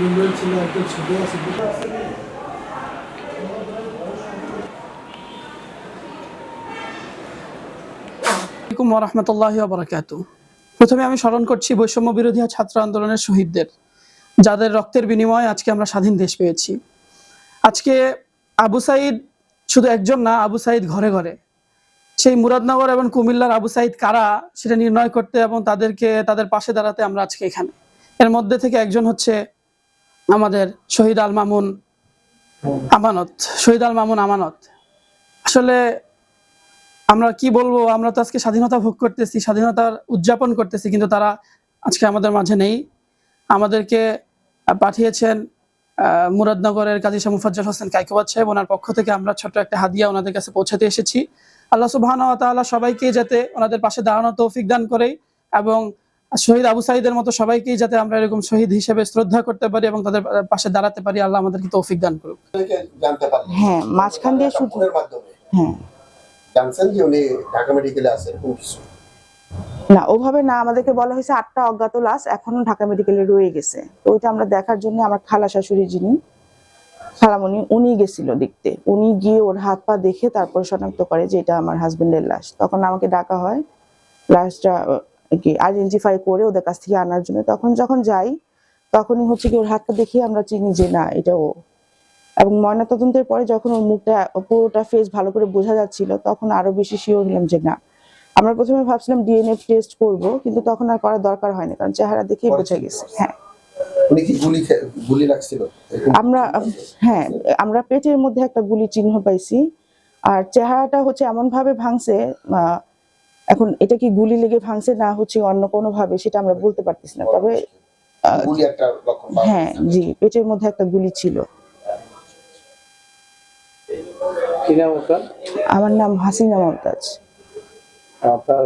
দুজন ছিল একজন ছুটে আছে। প্রথমে আমি স্মরণ করছি বৈষম্য বিরোধী ছাত্র আন্দোলনের শহীদদের, যাদের রক্তের বিনিময়ে আজকে আমরা স্বাধীন দেশ পেয়েছি। আজকে আবু সাইদ শুধু একজন না, আবু সাইদ ঘরে ঘরে। সেই মুরাদনগর এবং কুমিল্লার আবু সাইদ কারা, সেটা নির্ণয় করতে এবং তাদেরকে তাদের পাশে দাঁড়াতে আমরা আজকে এখানে। এর মধ্যে থেকে একজন হচ্ছে আমাদের শহীদ আল মামুন আমানত, শহীদ আল মামুন আমানত। আসলে আমরা কি বলব, আমরা তো আজকে স্বাধীনতা ভোগ করতেছি স্বাধীনতার উদযাপন করতেছি, কিন্তু তারা আজকে আমাদের মাঝে নেই। আমাদেরকে পাঠিয়েছেন মুরাদনগরের কাজী শাহ মুফাজ্জল হোসেন কাইকোবাদ সাহেব। ওনার পক্ষ থেকে আমরা ছোট্ট একটা হাদিয়া ওনাদের কাছে পৌঁছাতে এসেছি। আল্লাহ ওয়া সবাইকে যাতে ওনাদের পাশে দাঁড়ানোর তৌফিক দান করে এবং শহীদ আবু সাইদের মতো সবাইকেই যাতে আমরা এরকম শহীদ হিসেবে শ্রদ্ধা করতে পারি এবং তাদের পাশে দাঁড়াতে পারি আল্লাহ আমাদেরকে তৌফিক দান করুক। হ্যাঁ মাঝখান দিয়ে শুধু হ্যাঁ। জানছেন যে উনি ঢাকা মেডিকেলে আছেন না ওভাবে না আমাদেরকে বলা হয়েছে আটটা অজ্ঞাত লাশ এখনও ঢাকা মেডিকেলে রয়ে গেছে। তো ওইটা আমরা দেখার জন্য আমার খালা শাশুড়ি যিনি খালামণি উনি গেছিল দেখতে। উনি গিয়ে ওর হাত পা দেখে তারপর শনাক্ত করে যে এটা আমার হাজবেন্ডের লাশ। তখন আমাকে ডাকা হয় লাশটা কি আইডেন্টিফাই করে ওদের কাছ থেকে আনার জন্য। তখন যখন যাই তখনই হচ্ছে কি ওর হাতটা দেখে আমরা চিনি যে না এটা ও। এবং ময়নাতদন্তের পরে যখন ওর মুখটা পুরোটা ফেস ভালো করে বোঝা যাচ্ছিল তখন আরও বেশি শিওর হলাম যে না। আমরা প্রথমে ভাবছিলাম ডিএনএ টেস্ট করব কিন্তু তখন আর করার দরকার হয়নি কারণ চেহারা দেখেই বোঝা গেছে। হ্যাঁ। আমরা হ্যাঁ আমরা পেটের মধ্যে একটা গুলি চিহ্ন পাইছি আর চেহারাটা হচ্ছে এমন ভাবে ভাঙছে আহ, এখন এটা কি গুলি লেগে ভাঙছে না হচ্ছে অন্য কোনো ভাবে সেটা আমরা বলতে পারতেছি না। তবে হ্যাঁ জি পেটের মধ্যে একটা গুলি ছিল। আমার নাম হাসিনা মমতাজ। আপনার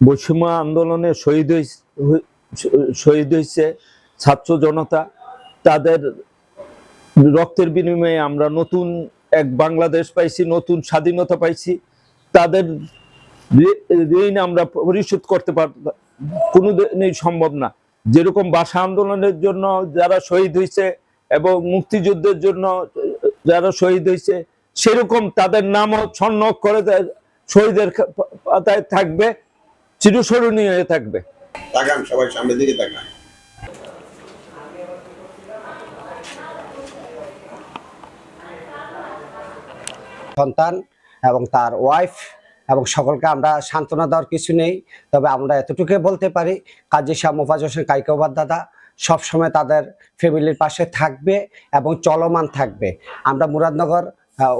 বৈষম্য আন্দোলনে শহীদ শহীদ হয়েছে ছাত্র জনতা। তাদের রক্তের বিনিময়ে আমরা নতুন এক বাংলাদেশ পাইছি, নতুন স্বাধীনতা পাইছি। তাদের ঋণ আমরা পরিশোধ করতে পার, কোনোদিনই সম্ভব না। যেরকম ভাষা আন্দোলনের জন্য যারা শহীদ হয়েছে এবং মুক্তিযুদ্ধের জন্য যারা শহীদ হয়েছে সেরকম তাদের নামও ছন্ন করে শহীদের পাতায় থাকবে, চিরস্মরণীয় হয়ে থাকবে। তাকান, সবাই সামনের দিকে তাকান। সন্তান এবং তার ওয়াইফ এবং সকলকে আমরা সান্ত্বনা দেওয়ার কিছু নেই। তবে আমরা এতটুকু বলতে পারি, কাজী শাহ মোফাজ হোসেন কাইকোবাদ দাদা সবসময় তাদের ফ্যামিলির পাশে থাকবে এবং চলমান থাকবে। আমরা মুরাদনগর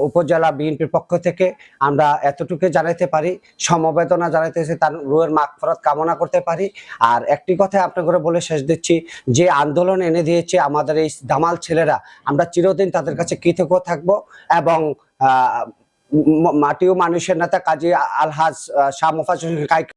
উপজেলা বিএনপির পক্ষ থেকে আমরা এতটুকু জানাইতে পারি, সমবেদনা জানাইতেছি, তার রুয়ের মাগফরত কামনা করতে পারি। আর একটি কথা আপনাকে বলে শেষ দিচ্ছি, যে আন্দোলন এনে দিয়েছে আমাদের এই দামাল ছেলেরা, আমরা চিরদিন তাদের কাছে কৃতজ্ঞ থাকব এবং আহ, ম- মাটি ও মানুষের নেতা কাজী আলহাজ শাহ মোফাজ